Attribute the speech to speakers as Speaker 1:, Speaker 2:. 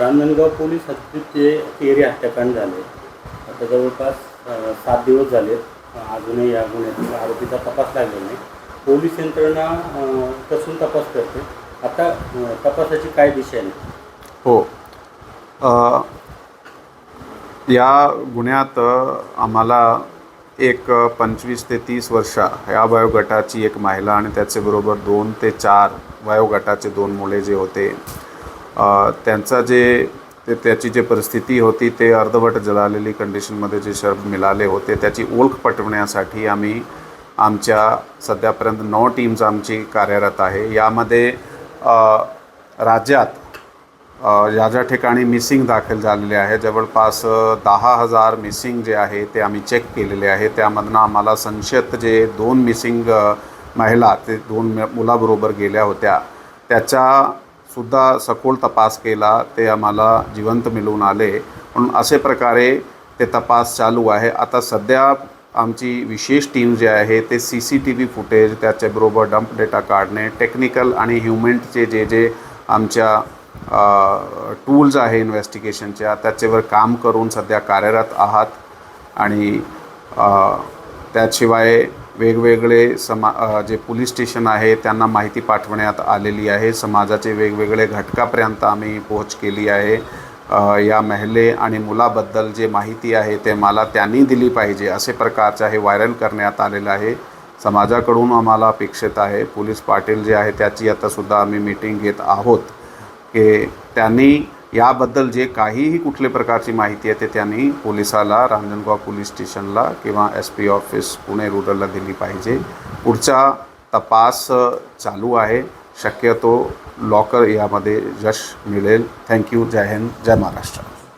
Speaker 1: Ranjangaon police हद्दीचे तेरे हत्याकांड झाले. आता जवळपास सात दिवस झाले. अजूनही या गुन्ह्यातील आरोपीचा तपास लागलेला नाही. पोलीस यंत्रणा कसून तपास करते. आता तपासाची काय दिशा आहे?
Speaker 2: हो. या गुन्ह्यात आम्हाला एक पंचवीस ते तीस वर्षा या वयोगटाची एक महिला आणि त्याचेबरोबर दोन ते चार वयोगटाचे दोन मुले जे होते त्यांचा जे ते त्याची जे परिस्थिती होती ते अर्धवट जळालेली कंडिशनमध्ये जे शर्ब मिळाले होते त्याची ओळख पटवण्यासाठी आम्ही आमच्या सध्यापर्यंत नऊ टीम्स आमची कार्यरत आहे. यामध्ये राज्यात ज्या ज्या ठिकाणी मिसिंग दाखल झालेले आहे जवळपास दहा हजार मिसिंग जे आहे ते आम्ही चेक केलेले आहे. त्यामधनं आम्हाला संशयित जे दोन मिसिंग महिला ते दोन म- मुलाबरोबर गेल्या होत्या त्याच्या सुद्धा सखोल तपास केला ते आम्हाला जिवंत मिळून आले. म्हणून असे प्रकारे ते तपास चालू आहे. आता सध्या आमची विशेष टीम जी आहे ते C C T V footage त्याच्याबरोबर डंप डेटा काढणे टेक्निकल आणि ह्युमेंटचे जे जे आमच्या टूल्स आहे इन्व्हेस्टिगेशनच्या त्याच्यावर काम करून सध्या कार्यरत आहात. आणि त्याशिवाय वेगवेगळे समा जे पोलीस स्टेशन आहे त्यांना माहिती पाठवण्यात आलेली आहे. समाजाचे वेगवेगळे घटकापर्यंत आम्ही पोहोच केली आहे. या महिले आणि मुलाबद्दल जे माहिती आहे ते मला त्यांनी दिली पाहिजे असे प्रकारचं हे व्हायरल करण्यात आलेलं आहे. समाजाकडून आम्हाला अपेक्षित आहे. पोलीस पाटील जे आहे त्याची आतासुद्धा आम्ही मीटिंग घेत आहोत की त्यांनी याबद्दल जे काहीही कुठल्या प्रकारची माहिती आहे ते त्यांनी पोलिसाला रांजणगाव पोलीस स्टेशनला किंवा एस पी ऑफिस पुणे रुरलला दिली पाहिजे. पुढचा तपास चालू आहे. शक्यतो लॉकर यामध्ये यश मिळेल. Thank you. Jai Hind. Jai Maharashtra.